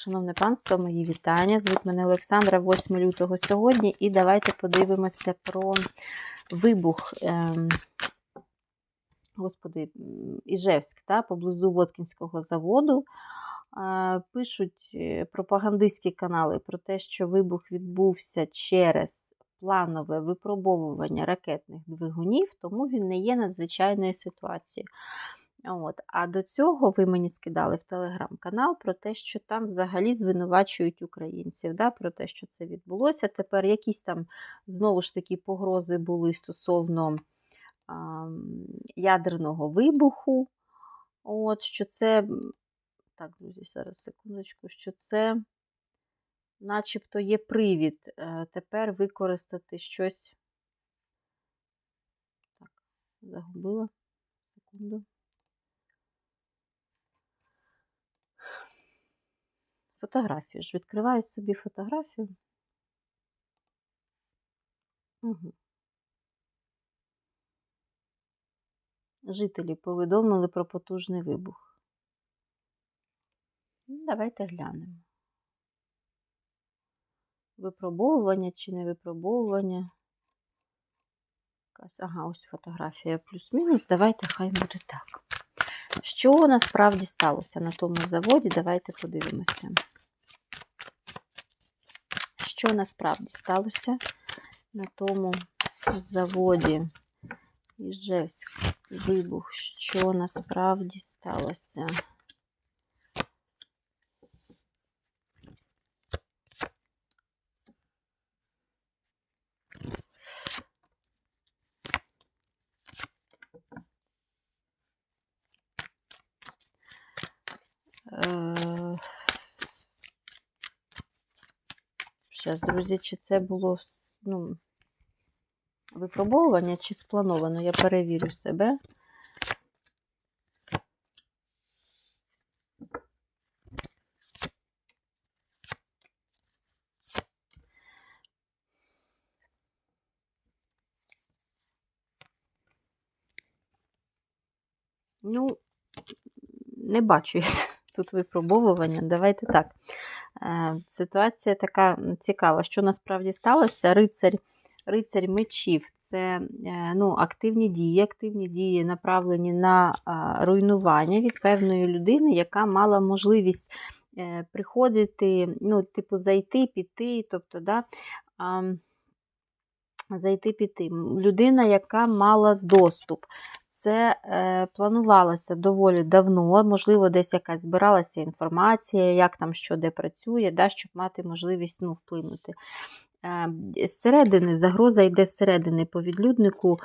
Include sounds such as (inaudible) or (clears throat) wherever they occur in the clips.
шановне панство, мої вітання. Звуть мене Олександра, 8 лютого сьогодні, і давайте подивимося про вибух. Ем, Господи, Іжевськ, та, поблизу Воткінського заводу. Е, Пишуть е, пропагандистські канали про те, що вибух відбувся через планове випробовування ракетних двигунів, тому він не є надзвичайною ситуацією. От. А до цього ви мені скидали в телеграм-канал про те, що там взагалі звинувачують українців, да, про те, що це відбулося. Тепер якісь там знову ж таки погрози були стосовно а, ядерного вибуху. От, що це, так, друзі, зараз секундочку, що це начебто є привід е, тепер використати щось. Так, загубила. Секунду. Фотографію ж. Відкриваю собі фотографію. Угу. Жителі повідомили про потужний вибух. Ну, Давайте глянемо. Випробовування чи не випробовування. Ага, ось фотографія плюс-мінус. Давайте хай буде так. Що насправді сталося на тому заводі? Давайте подивимося. Що насправді сталося на тому заводі Іжевськ? Вибух, що насправді сталося? Е, Зараз, друзі, чи це було ну, випробовування, чи сплановано? Я перевірю себе. Ну, не бачу я (laughs) тут випробовування. Давайте так. Е, Ситуація така цікава, що насправді сталося. Рицарь, рицарь мечів це е, ну, активні дії, активні дії направлені на руйнування від певної людини, яка мала можливість е, приходити, ну, типу, зайти, піти, тобто, да, зайти піти. Людина, яка мала доступ. Це е, планувалося доволі давно, можливо, десь якась збиралася інформація, як там що де працює, да, щоб мати можливість ну, вплинути. Е, зсередини, загроза йде зсередини по відлюднику.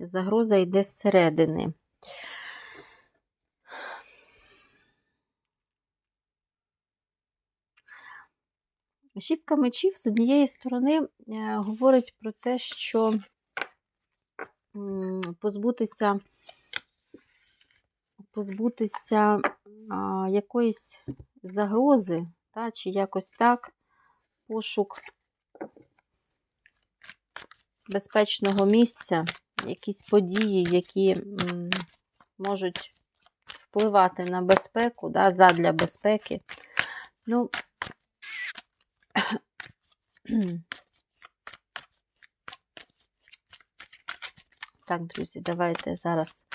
Загроза йде зсередини. Шістка мечів з однієї сторони е, говорить про те, що позбутися, позбутися а, якоїсь загрози, та, чи якось так, пошук безпечного місця, якісь події, які м, можуть впливати на безпеку, да, задля безпеки. Ну, (clears throat) Так, друзі, давайте зараз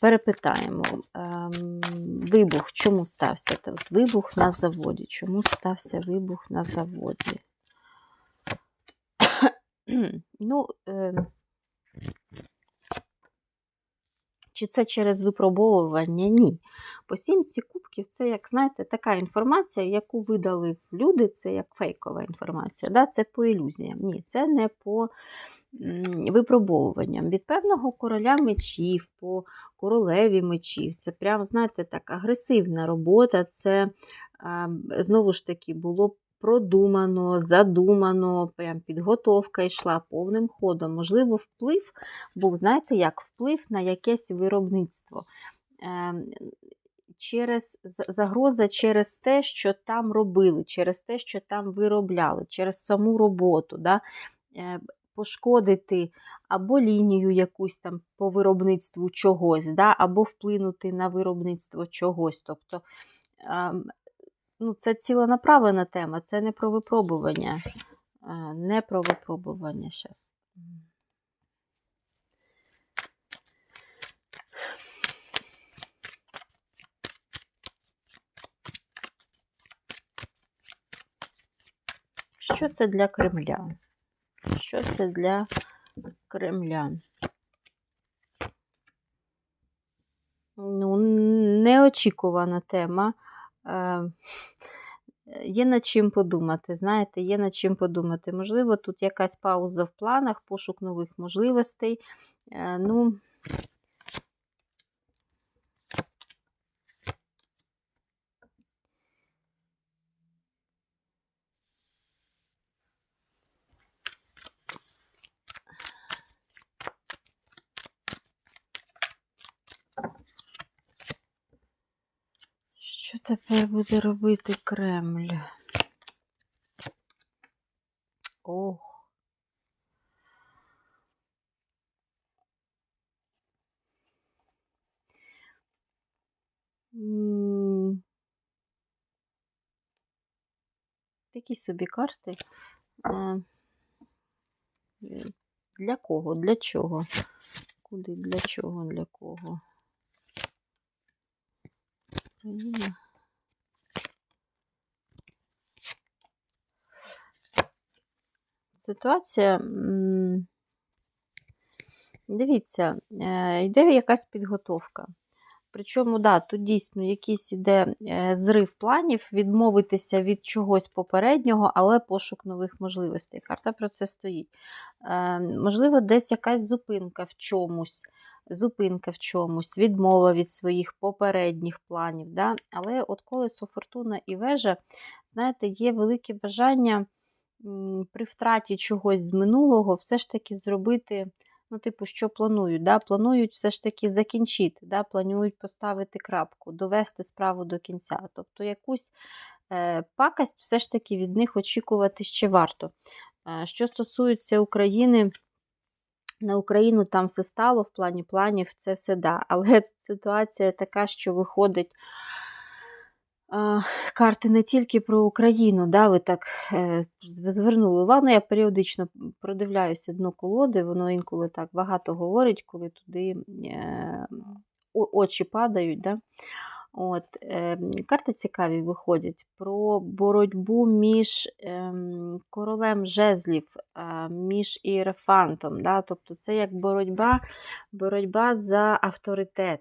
перепитаємо. Ем, вибух, чому стався? От Вибух на заводі. Чому стався вибух на заводі? (coughs) ну, ем, чи це через випробовування? Ні. По сімці кубків це, як знаєте, така інформація, яку видали люди, це як фейкова інформація. Да? Це по ілюзіям. Ні, це не по випробовуванням. Від певного короля мечів, по королеві мечів. Це прям, знаєте, так, агресивна робота. Це знову ж таки було продумано, задумано, прям підготовка йшла повним ходом. Можливо, вплив був, знаєте, як вплив на якесь виробництво. Ем, Через загроза через те, що там робили, через те, що там виробляли, через саму роботу, да? Пошкодити або лінію якусь там по виробництву чогось, да? або вплинути на виробництво чогось. Тобто ем, ну, це ціленаправлена тема, це не про випробування. Е, Не про випробування зараз. Що це для Кремля? Що це для Кремля? Ну, неочікувана тема. Е, Є над чим подумати, знаєте, є над чим подумати. Можливо, тут якась пауза в планах, пошук нових можливостей. Е, Ну, що тепер буде робити Кремль? Ох. Такі собі карти. Е, Для кого? Для чого? Куди? Для чого? Для кого? Україна. Ситуація. Дивіться, е, йде якась підготовка. Причому, да, тут дійсно якийсь іде е, зрив планів, відмовитися від чогось попереднього, але пошук нових можливостей. Карта про це стоїть. Е, Можливо, десь якась зупинка в чомусь, зупинка в чомусь, відмова від своїх попередніх планів. Да? Але от колесо фортуна і вежа, знаєте, є велике бажання при втраті чогось з минулого все ж таки зробити. Ну, типу, що планують? Да? Планують все ж таки закінчити, да? планують поставити крапку, довести справу до кінця. Тобто якусь е, пакость все ж таки від них очікувати ще варто. Е, що стосується України, на Україну там все стало в плані планів, це все да. Але (laughs) ситуація така, що виходить. Е, Карти не тільки про Україну, да, ви так е, звернули увагу. Ну, Я періодично продивляюся дно колоди, воно інколи так багато говорить, коли туди е, очі падають. Да? От, е, карти цікаві виходять про боротьбу між ем, королем жезлів, е, між ієрофантом. Да? Тобто це як боротьба, боротьба за авторитет.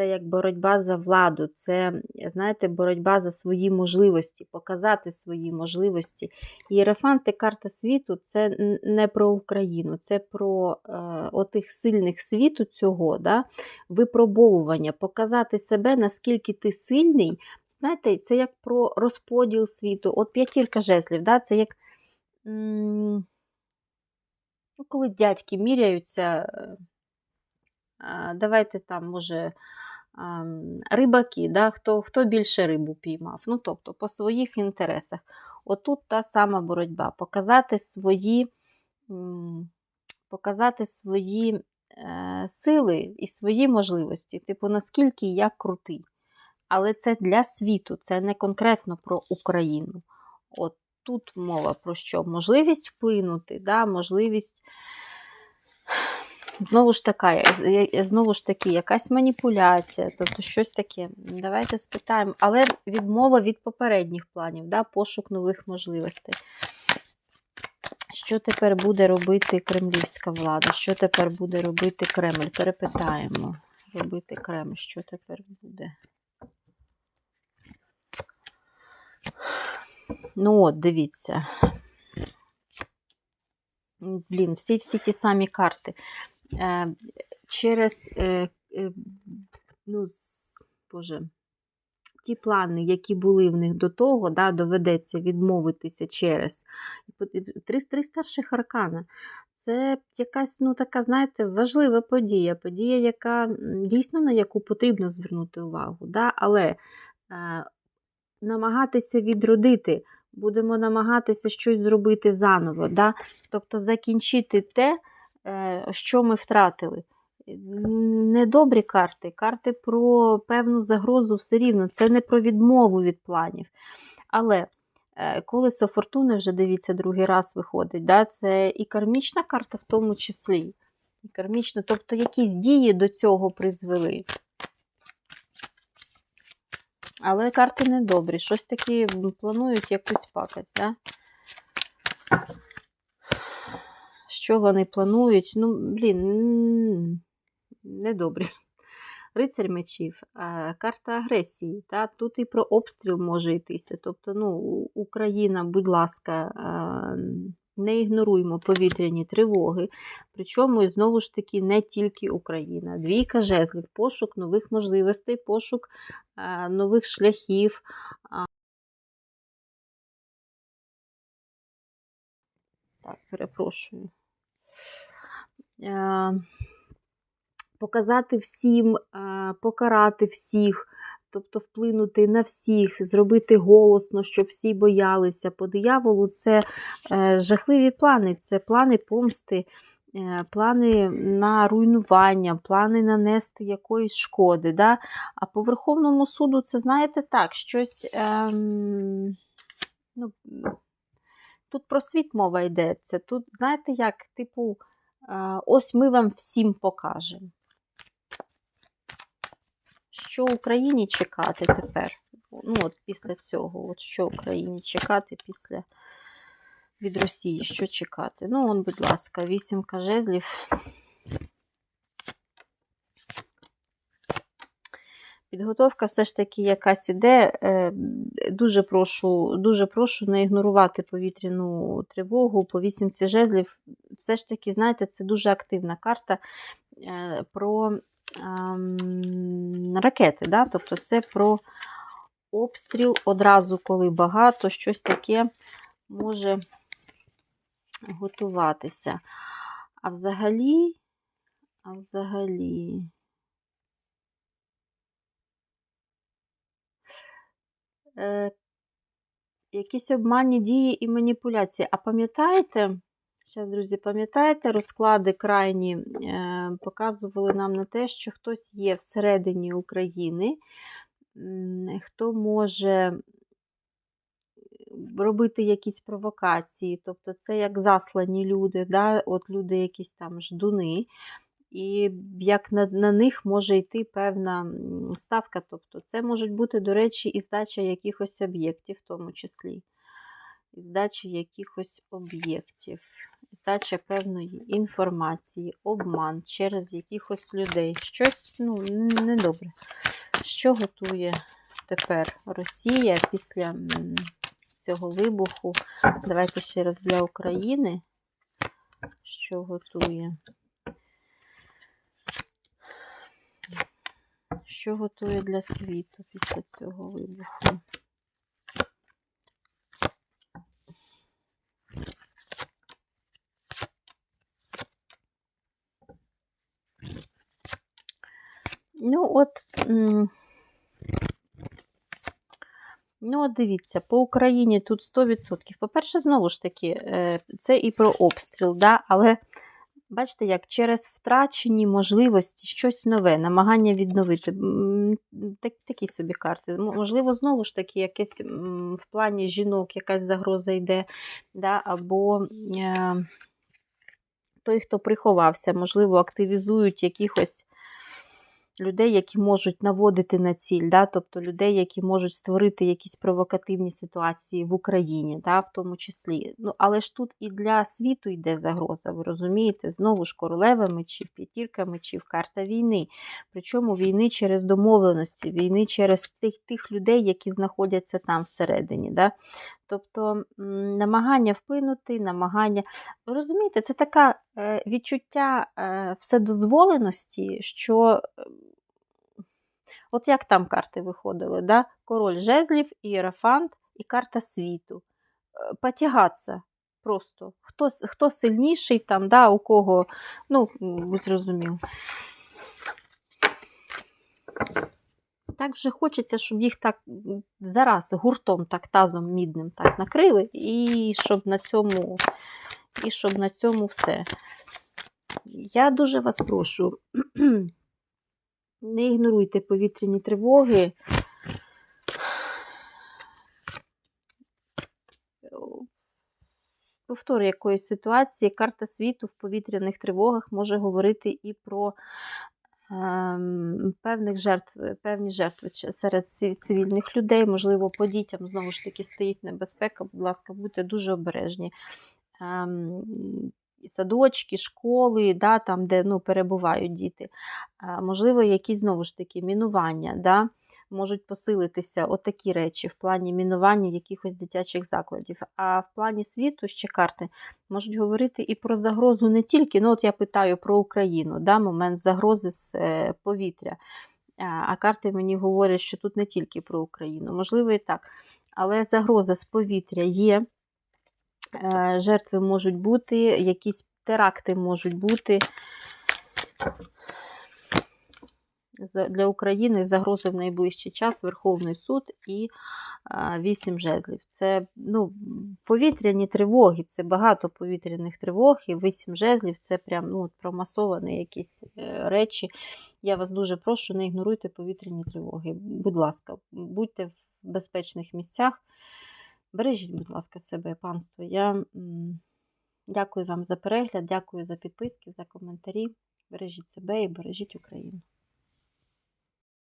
Це як боротьба за владу, це, знаєте, боротьба за свої можливості, показати свої можливості. Єрофанти карта світу це не про Україну, це про е, отих сильних світу цього, да? випробовування, показати себе, наскільки ти сильний. Знаєте, це як про розподіл світу. От п'ятірка жезлів, да? це як. м, Ну, коли дядьки міряються, е, давайте там, може, рибаки, да, хто, хто більше рибу піймав. Ну, тобто, по своїх інтересах. Отут та сама боротьба. Показати свої, показати свої е, сили і свої можливості. Типу, наскільки я крутий. Але це для світу, це не конкретно про Україну. От тут мова про що? Можливість вплинути, да, можливість. Знову ж така, знову ж таки, якась маніпуляція, тобто щось таке. Давайте спитаємо. Але відмова від попередніх планів, да, пошук нових можливостей. Що тепер буде робити кремлівська влада? Що тепер буде робити Кремль? Перепитаємо. Робити Кремль, що тепер буде? Ну, от, дивіться. Блін, всі, всі ті самі карти. Е, через е, е, ну, Боже, ті плани, які були в них до того, да, доведеться відмовитися через три, три старших аркана. Це якась, ну, така, знаєте, важлива подія. Подія, яка дійсно на яку потрібно звернути увагу. Да? Але е, намагатися відродити, будемо намагатися щось зробити заново. Да? Тобто закінчити те, що ми втратили. недобрі карти, карти про певну загрозу все рівно. Це не про відмову від планів. Але е, колесо фортуни вже дивіться, другий раз виходить. Да? Це і кармічна карта в тому числі. І кармічна, тобто якісь дії до цього призвели. Але карти недобрі. Щось таке планують якусь пакость, да? Що вони планують? Ну, блін, недобрі. Рицарь мечів, карта агресії. Та? Тут і про обстріл може йтися. Тобто, ну, Україна, будь ласка, не ігноруємо повітряні тривоги. Причому, знову ж таки, не тільки Україна. Двійка жезлів, пошук нових можливостей, пошук нових шляхів. Так, перепрошую. Е, Показати всім, е, покарати всіх, тобто вплинути на всіх, зробити голосно, щоб всі боялися. По дияволу це е, жахливі плани, це плани помсти, плани на руйнування, плани нанести якоїсь шкоди. Да? А по Верховному суду це, знаєте, так, щось. Ем, ну, Тут про світ мова йдеться. Тут, знаєте, як, типу, е, ось ми вам всім покажемо. Що Україні чекати тепер? Ну, от після цього, от що Україні чекати після від Росії, що чекати? Ну, он, будь ласка, вісімка жезлів. Підготовка все ж таки якась іде. Е, Дуже прошу, дуже прошу не ігнорувати повітряну тривогу по вісімці жезлів. Все ж таки, знаєте, це дуже активна карта е, про ем, ракети. Да? Тобто це про обстріл одразу, коли багато, щось таке може готуватися. А взагалі, а взагалі. Е, якісь обманні дії і маніпуляції. А пам'ятаєте, зараз, друзі, пам'ятаєте, розклади крайні е, показували нам на те, що хтось є всередині України, хто може робити якісь провокації, тобто це як заслані люди, да? от люди якісь там ждуни. І як на на них може йти певна ставка. Тобто це можуть бути, до речі, і здача якихось об'єктів, в тому числі. І здача якихось об'єктів, здача певної інформації, обман через якихось людей. Щось ну, недобре. Що готує тепер Росія після цього вибуху? Давайте ще раз для України. Що готує? Що готує для світу після цього вибуху? Ну, от, ну, от дивіться, по Україні тут 100%. По-перше, знову ж таки, е, це і про обстріл, да? але Бачите, як через втрачені можливості щось нове, намагання відновити. Так, Такі собі карти. Можливо, знову ж таки, якесь в плані жінок якась загроза йде, да, або е, той, хто приховався, можливо, активізують якихось людей, які можуть наводити на ціль, да? тобто людей, які можуть створити якісь провокативні ситуації в Україні, да? в тому числі. Ну, Але ж тут і для світу йде загроза, ви розумієте? Знову ж королева мечів, п'ятірка мечів, карта війни. Причому війни через домовленості, війни через тих, тих людей, які знаходяться там всередині. Да? Тобто намагання вплинути, намагання. Ви розумієте, це таке відчуття е, вседозволеності, що от як там карти виходили, да? король жезлів, ієрофант і карта світу. Е, потягатися просто. Хто хто сильніший, там, да, у кого, ну, ви зрозуміли. Так вже хочеться, щоб їх так зараз гуртом, так тазом мідним так накрили, і щоб на цьому, і щоб на цьому все. Я дуже вас прошу, не ігноруйте повітряні тривоги. Повтор якоїсь ситуації, карта світу в повітряних тривогах може говорити і про ем, певних жертв, певні жертви серед цивільних людей. Можливо, по дітям знову ж таки стоїть небезпека. Будь ласка, будьте дуже обережні. І садочки, школи, да, там, де ну, перебувають діти. Можливо, якісь знову ж таки мінування. Да? Можуть посилитися отакі речі в плані мінування якихось дитячих закладів. А в плані світу ще карти можуть говорити і про загрозу не тільки, ну от я питаю про Україну, да, момент загрози з е, повітря. А, карти мені говорять, що тут не тільки про Україну, можливо, і так. Але загроза з повітря є, жертви можуть бути, якісь теракти можуть бути. Для України загрози в найближчий час Верховний суд і а, вісім жезлів. Це ну, повітряні тривоги, це багато повітряних тривог, і вісім жезлів це прям ну, промасовані якісь е, речі. Я вас дуже прошу, не ігноруйте повітряні тривоги. Будь ласка, будьте в безпечних місцях. Бережіть, будь ласка, себе, панство. Я дякую вам за перегляд, дякую за підписки, за коментарі. Бережіть себе і бережіть Україну.